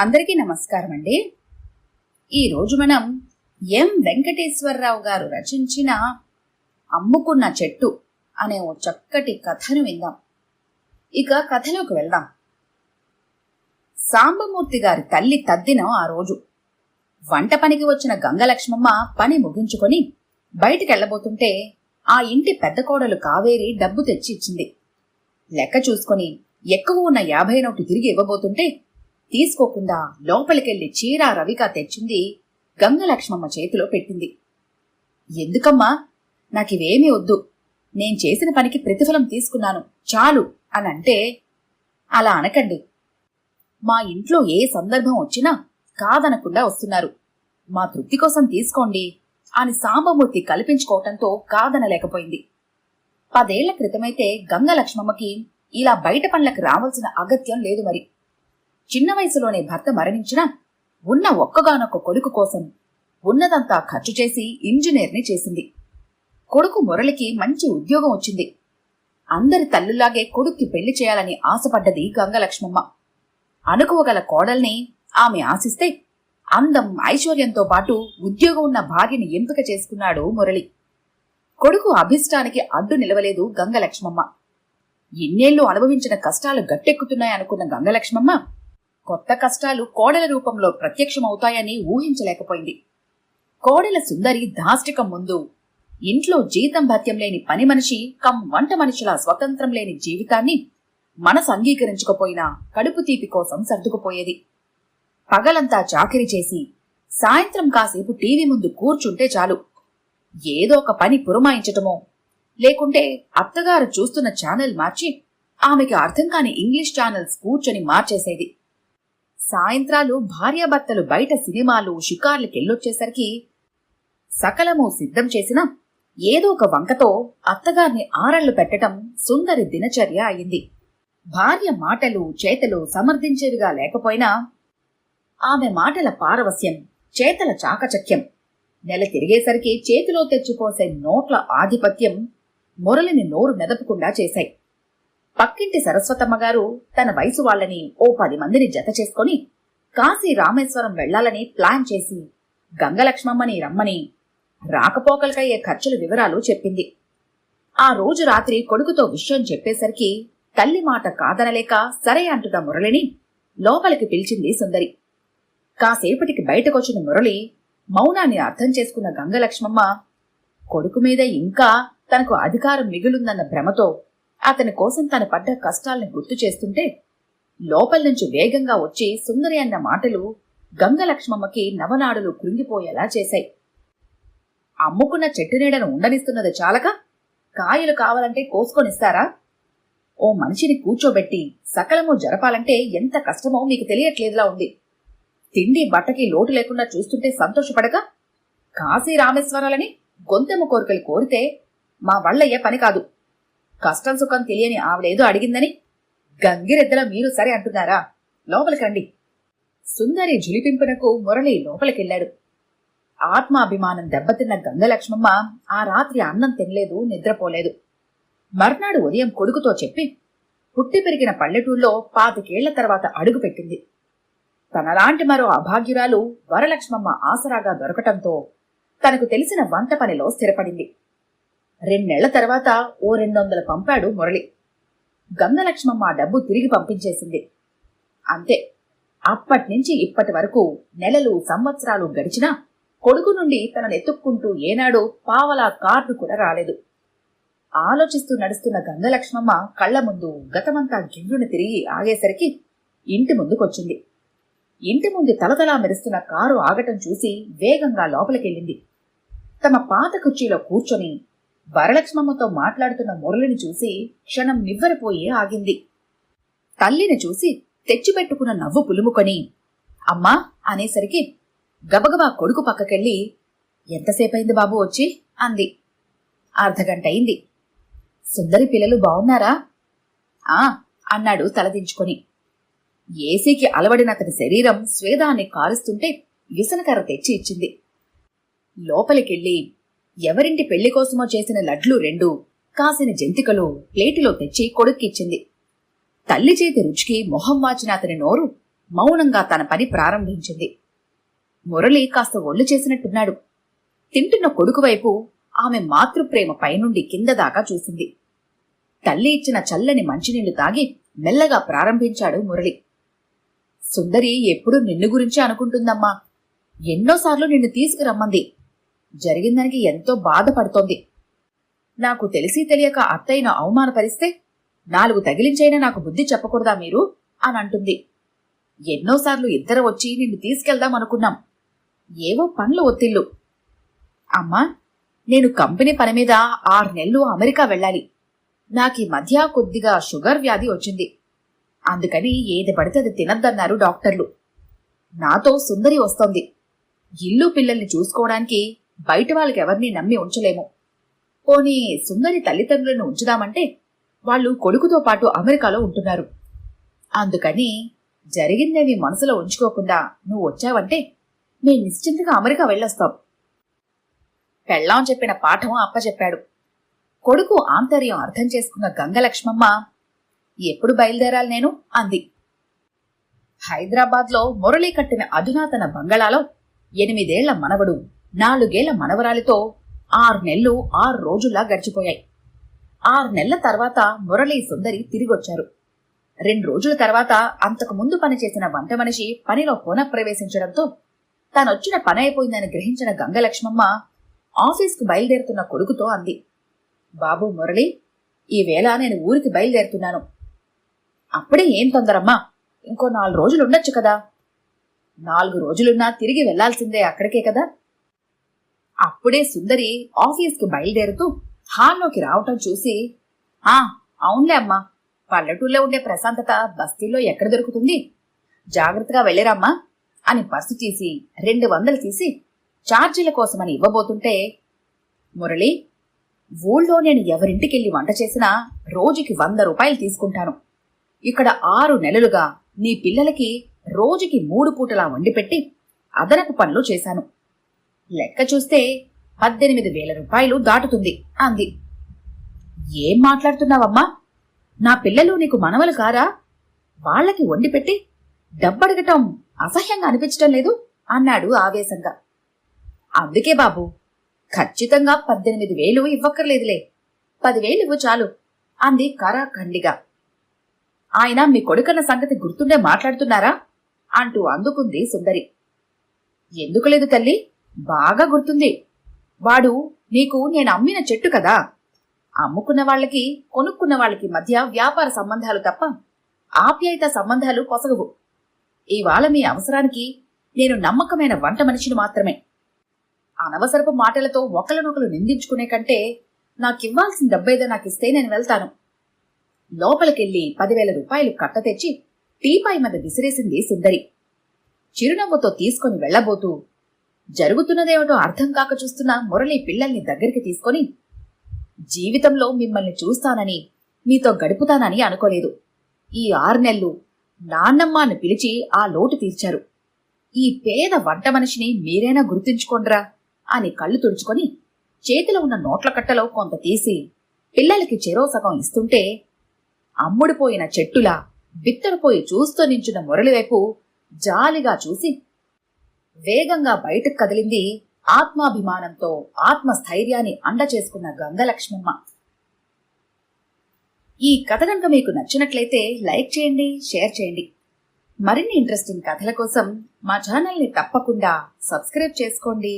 అందరికీ నమస్కారం అండి. ఈరోజు మనం ఎం వెంకటేశ్వరరావు గారు రచించిన అమ్ముకున్న చెట్టు అనే ఓ చక్కటి కథను విందాం. ఇక కథలోకి వెళ్దాం. సాంబమూర్తి గారి తల్లి తద్దినం ఆ రోజు వంట పనికి వచ్చిన గంగలక్ష్మమ్మ పని ముగించుకొని బయటికెళ్ళబోతుంటే ఆ ఇంటి పెద్ద కోడలు కావేరి డబ్బు తెచ్చి ఇచ్చింది లెక్క చూసుకొని ఎక్కువ ఉన్న యాభై నోటు తిరిగి ఇవ్వబోతుంటే తీసుకోకుండా లోపలికెళ్ళి చీర రవిక తెచ్చింది గంగలక్ష్మమ్మ చేతిలో పెట్టింది. ఎందుకమ్మా? నాకివేమీ వద్దు. నేను చేసిన పనికి ప్రతిఫలం తీసుకున్నాను. చాలు అని అంటే అలా అనకండి. మా ఇంట్లో ఏ సందర్భం వచ్చినా కాదనకుండా వస్తున్నారు. మా తృప్తి కోసం తీసుకోండి అని సాంబమూర్తి కల్పించుకోవటంతో కాదనలేకపోయింది. పదేళ్ళ క్రితమైతే గంగలక్ష్మమ్మకి ఇలా బయట పనులకు రావాల్సిన అగత్యం లేదు మరి. చిన్న వయసులోనే భర్త మరణించినా ఉన్న ఒక్కగానొక్క కొడుకు కోసం ఉన్నదంతా ఖర్చు చేసి ఇంజనీర్ని చేసింది. కొడుకు మురళికి మంచి ఉద్యోగం వచ్చింది. అందరి తల్లులాగే కొడుక్కి పెళ్ళి చేయాలని ఆశపడ్డది గంగలక్ష్మమ్మ. అనుకోగల కోడల్ని ఆమె ఆశిస్తే అందం ఐశ్వర్యంతో పాటు ఉద్యోగం ఉన్న భార్యని ఎంపిక చేసుకున్నాడు మురళి. కొడుకు అభిష్టానికి అడ్డు నిలవలేదు గంగలక్ష్మమ్మ. ఇన్నేళ్ళు అనుభవించిన కష్టాలు గట్టెక్కుతున్నాయనుకున్న గంగలక్ష్మమ్మ కొత్త కష్టాలు కోడల రూపంలో ప్రత్యక్షమవుతాయని ఊహించలేకపోయింది. కోడల సుందరి దాష్టికం ముందు ఇంట్లో జీతం భత్యం లేని పని మనిషి కం వంట మనిషిలా స్వతంత్రం లేని జీవితాన్ని మనసు అంగీకరించకపోయినా కడుపు తీపి కోసం సర్దుకుపోయేది. పగలంతా చాకిరి చేసి సాయంత్రం కాసేపు టీవీ ముందు కూర్చుంటే చాలు. ఏదో ఒక పని పురమాయించటమో లేకుంటే అత్తగారు చూస్తున్న ఛానల్ మార్చి ఆమెకి అర్థం కాని ఇంగ్లీష్ ఛానల్స్ కూర్చొని మార్చేసేది. సాయంత్రాలు భార్యాభర్తలు బయట సినిమాలు షికార్లకెళ్ళొచ్చేసరికి సకలము సిద్ధం చేసిన ఏదో ఒక వంకతో అత్తగారిని ఆరళ్ళు పెట్టటం సుందరి దినచర్య అయింది. భార్య మాటలు చేతలు సమర్థించేవిగా లేకపోయినా ఆమె మాటల పారవస్యం చేతల చాకచక్యం. నెల తిరిగేసరికి చేతిలో తెచ్చిపోసే నోట్ల ఆధిపత్యం మురళిని నోరు మెదపకుండా చేశాయి. పక్కింటి సరస్వతమ్మ గారు తన వయసు వాళ్ళని ఓ పది మందిని జత చేసుకొని కాశీ రామేశ్వరం వెళ్ళాలని ప్లాన్ చేసి గంగలక్ష్మమ్మని రమ్మని రాకపోకలకయ్యే ఖర్చుల వివరాలు చెప్పింది. ఆ రోజు రాత్రి కొడుకుతో విషయం చెప్పేసరికి తల్లి మాట కాదనలేక సరే అంటున్న మురళిని లోపలికి పిలిచింది సుందరి. కాసేపటికి బయటకొచ్చిన మురళి మౌనాన్ని అర్థం చేసుకున్న గంగలక్ష్మమ్మ కొడుకు మీద ఇంకా తనకు అధికారం మిగులుందన్న భ్రమతో అతని కోసం తను పడ్డ కష్టాల్ని గుర్తు చేస్తుంటే లోపల నుంచి వేగంగా వచ్చి సుందరి అన్న మాటలు గంగలక్ష్మమ్మకి నవనాడులు కృంగిపోయేలా చేశాయి. అమ్ముకున్న చెట్టు నీడను ఉండనిస్తున్నది చాలక? కాయలు కావాలంటే కోసుకొనిస్తారా? ఓ మనిషిని కూర్చోబెట్టి సకలము జరపాలంటే ఎంత కష్టమో మీకు తెలియట్లేదులా ఉంది. తిండి బట్టకి లోటు లేకుండా చూస్తుంటే సంతోషపడక? కాశీ రామేశ్వరాలని గొంతెమ్మ కోరికలు కోరితే మా వల్లయ్య పని కాదు. కష్టం సుఖం తెలియని ఆవిడేదో అడిగిందని గంగిరెద్దల మీరు సరే అంటున్నారా? లోపలికి రండి. సుందరి జులిపింపునకు మురళి లోపలికెళ్ళాడు ఆత్మాభిమానం దెబ్బతిన్న గంగలక్ష్మమ్మ ఆ రాత్రి అన్నం తినలేదు నిద్రపోలేదు. మర్నాడు ఉదయం కొడుకుతో చెప్పి పుట్టి పెరిగిన పల్లెటూళ్ళలో పాతికేళ్ళ తర్వాత అడుగుపెట్టింది తనలాంటి మరో అభాగ్యురాలు వరలక్ష్మమ్మ ఆసరాగా దొరకటంతో తనకు తెలిసిన వంట పనిలో స్థిరపడింది. రెండేళ్ళ తర్వాత ఓ రెండొందలు పంపాడు మురళి. గంగలక్ష్మమ్మ ఆ డబ్బు తిరిగి పంపించేసింది. అంతే. అప్పట్నుంచి ఇప్పటి వరకు నెలలు సంవత్సరాలు గడిచినా కొడుకు నుండి తనను ఎత్తుక్కుంటూ ఏనాడు పావలా కార్డు కూడా రాలేదు. ఆలోచిస్తూ నడుస్తున్న గంగలక్ష్మమ్మ కళ్ళ ముందు గతమంతా గిర్రును తిరిగి ఆగేసరికి ఇంటి ముందుకొచ్చింది. ఇంటి ముందు తలతలా మెరుస్తున్న కారు ఆగటం చూసి వేగంగా లోపలికెళ్ళింది. తమ పాత కుర్చీలో కూర్చొని వరలక్ష్మమ్మతో మాట్లాడుతున్న మురళిని చూసి క్షణం నివ్వరిపోయి ఆగింది. తల్లిని చూసి తెచ్చిపెట్టుకున్న నవ్వు పులుముకొని అమ్మా అనేసరికి గబగబా కొడుకు పక్కకెళ్ళి ఎంతసేపైంది బాబు వచ్చి? అంది. అర్ధగంట అయింది సుందరి పిల్లలు బావున్నారా? ఆ అన్నాడు తలదించుకొని. ఏసీకి అలవడిన అతని శరీరం స్వేదాన్ని కారుస్తుంటే విసనకర్ర తెచ్చి ఇచ్చింది. లోపలికెళ్ళి ఎవరింటి పెళ్ళి కోసమో చేసిన లడ్లు రెండు కాసిన జంతికలు ప్లేటులో తెచ్చి కొడుక్కిచ్చింది. తల్లి చేతి రుచికి మొహం వాచిన అతని నోరు మౌనంగా తన పని ప్రారంభించింది. మురళి కాస్త ఒళ్ళు చేసినట్టున్నాడు. తింటున్న కొడుకు వైపు ఆమె మాతృప్రేమ పైనుండి కింద దాకా చూసింది. తల్లి ఇచ్చిన చల్లని మంచినీళ్ళు తాగి మెల్లగా ప్రారంభించాడు మురళి. సుందరి ఎప్పుడు నిన్ను గురించి అనుకుంటుందమ్మా. ఎన్నోసార్లు నిన్ను తీసుకురమ్మంది. జరిగిందానికి ఎంతో బాధపడుతోంది నాకు తెలిసి తెలియక అత్తయ్యను అవమానపరిస్తే నాలుగు తగిలించైనా నాకు బుద్ధి చెప్పకూడదా మీరు? అని అంటుంది. ఎన్నోసార్లు ఇద్దరు వచ్చి నిన్ను తీసుకెళ్దాం అనుకున్నాం. ఏవో పనులు ఒత్తిళ్ళు. అమ్మా నేను కంపెనీ పని మీద ఆరు నెలలు అమెరికా వెళ్ళాలి. నాకీ మధ్య కొద్దిగా షుగర్ వ్యాధి వచ్చింది. అందుకని ఏది పడితే అది తినద్దన్నారు డాక్టర్లు. నాతో సుందరి వస్తోంది. ఇల్లు పిల్లల్ని చూసుకోవడానికి బయట వాళ్ళకి ఎవరిని నమ్మి ఉంచలేము. పోనీ సుందరి తల్లిదండ్రులను ఉంచుదామంటే వాళ్ళు కొడుకుతో పాటు అమెరికాలో ఉంటున్నారు. అందుకని జరిగిందేమి మనసులో ఉంచుకోకుండా నువ్వు వచ్చావంటే మేము నిశ్చింతగా అమెరికా వెళ్ళొస్తాం. పెళ్ళాం చెప్పిన పాఠం అప్పచెప్పాడు కొడుకు ఆంతర్యం అర్థం చేసుకున్న గంగలక్ష్మమ్మ ఎప్పుడు బయలుదేరాలి నేను? అంది. హైదరాబాద్లో మురళీ కట్టిన అధునాతన బంగళాలో ఎనిమిదేళ్ళ మనవడు నాలుగేళ్ళ మనవరాలితో ఆరు నెలలు ఆరు రోజుల్లా గడిచిపోయాయి. ఆరు నెలల తర్వాత మురళి సుందరి తిరిగొచ్చారు. రెండు రోజుల తర్వాత అంతకు ముందు పనిచేసిన వంట మనిషి పనిలో పునః ప్రవేశించడంతో తానొచ్చిన పని అయిపోయిందని గ్రహించిన గంగలక్ష్మమ్మ ఆఫీస్కు బయలుదేరుతున్న కొడుకుతో అంది. బాబు మురళి ఈవేళ నేను ఊరికి బయలుదేరుతున్నాను. అప్పుడే ఏం తొందరమ్మా? ఇంకో నాలుగు రోజులుండొచ్చు కదా. నాలుగు రోజులున్నా తిరిగి వెళ్ళాల్సిందే అక్కడికే కదా. అప్పుడే సుందరి ఆఫీస్కి బయలుదేరుతూ హాల్లోకి రావటం చూసి ఆ అవునులే అమ్మా పల్లెటూళ్ళలో ఉండే ప్రశాంతత బస్తీల్లో ఎక్కడ దొరుకుతుంది? జాగ్రత్తగా వెళ్ళిరమ్మా అని పర్సు తీసి రెండు వందలు తీసి ఛార్జీల కోసమని ఇవ్వబోతుంటే మురళి ఊళ్ళో నేను ఎవరింటికెళ్ళి వంట చేసినా రోజుకి వంద రూపాయలు తీసుకుంటాను. ఇక్కడ ఆరు నెలలుగా నీ పిల్లలకి రోజుకి మూడు పూటలా వండిపెట్టి అదనపు పనులు చేశాను. లెక్క చూస్తే పద్దెనిమిది వేల రూపాయలు దాటుతుంది అంది. ఏం మాట్లాడుతున్నావమ్మా? నా పిల్లలు నీకు మనవలు కారా? వాళ్ళకి వండిపెట్టి డబ్బడగటం అసహ్యంగా అనిపించటం లేదు అన్నాడు ఆవేశంగా. అందుకే బాబు ఖచ్చితంగా పద్దెనిమిది వేలు ఇవ్వక్కర్లేదులే. పదివేలు ఇవ్వు చాలు అంది కరాఖండిగా. ఆయన మీ కొడుకన్న సంగతి గుర్తుండే మాట్లాడుతున్నారా? అంటూ అందుకుంది సుందరి. ఎందుకు లేదు తల్లి? బాగా గుర్తుంది. వాడు నీకు నేను అమ్మిన చెట్టు కదా. అమ్ముకున్న వాళ్ళకి కొనుక్కున్న వాళ్ళకి మధ్య వ్యాపార సంబంధాలు తప్ప ఆప్యాయత సంబంధాలు కొసగవు ఇవాళ మీ అవసరానికి నేను నమ్మకమైన వంట మనిషిని మాత్రమే. అనవసరపు మాటలతో ఒకరినొకరు నిందించుకునే కంటే నాకివ్వాల్సిన డబ్బేదో నాకిస్తే నేను వెళ్తాను. లోపలికెళ్ళి పదివేల రూపాయలు కట్ట తెచ్చి టీపాయ్ మీద విసిరేసింది సుందరి. చిరునవ్వుతో తీసుకొని వెళ్ళబోతూ జరుగుతున్నదేమిటో అర్థం కాక చూస్తున్న మురళి పిల్లల్ని దగ్గరికి తీసుకొని జీవితంలో మిమ్మల్ని చూస్తానని మీతో గడుపుతానని అనుకోలేదు. ఈ ఆరు నెలలు నాన్నమ్మని పిలిచి ఆ లోటు తీర్చారు. ఈ పేద వంట మనిషిని మీరైనా గుర్తుంచుకోండ్రా అని కళ్ళు తుడుచుకొని చేతిలో ఉన్న నోట్ల కట్టలో కొంత తీసి పిల్లలకి చెరో సగం ఇస్తుంటే అమ్ముడుపోయిన చెట్టులా బిత్తరపోయి చూస్తూ నించున్న మురళి వైపు జాలిగా చూసి వేగంగా బయటకు కదిలింది ఆత్మాభిమానంతో ఆత్మస్థైర్యాన్ని అండ చేసుకున్న గంగలక్ష్మమ్మ. ఈ కథ కనుక మీకు నచ్చినట్లయితే లైక్ చేయండి షేర్ చేయండి. మరిన్ని ఇంట్రెస్టింగ్ కథల కోసం మా ఛానల్ని తప్పకుండా సబ్స్క్రైబ్ చేసుకోండి.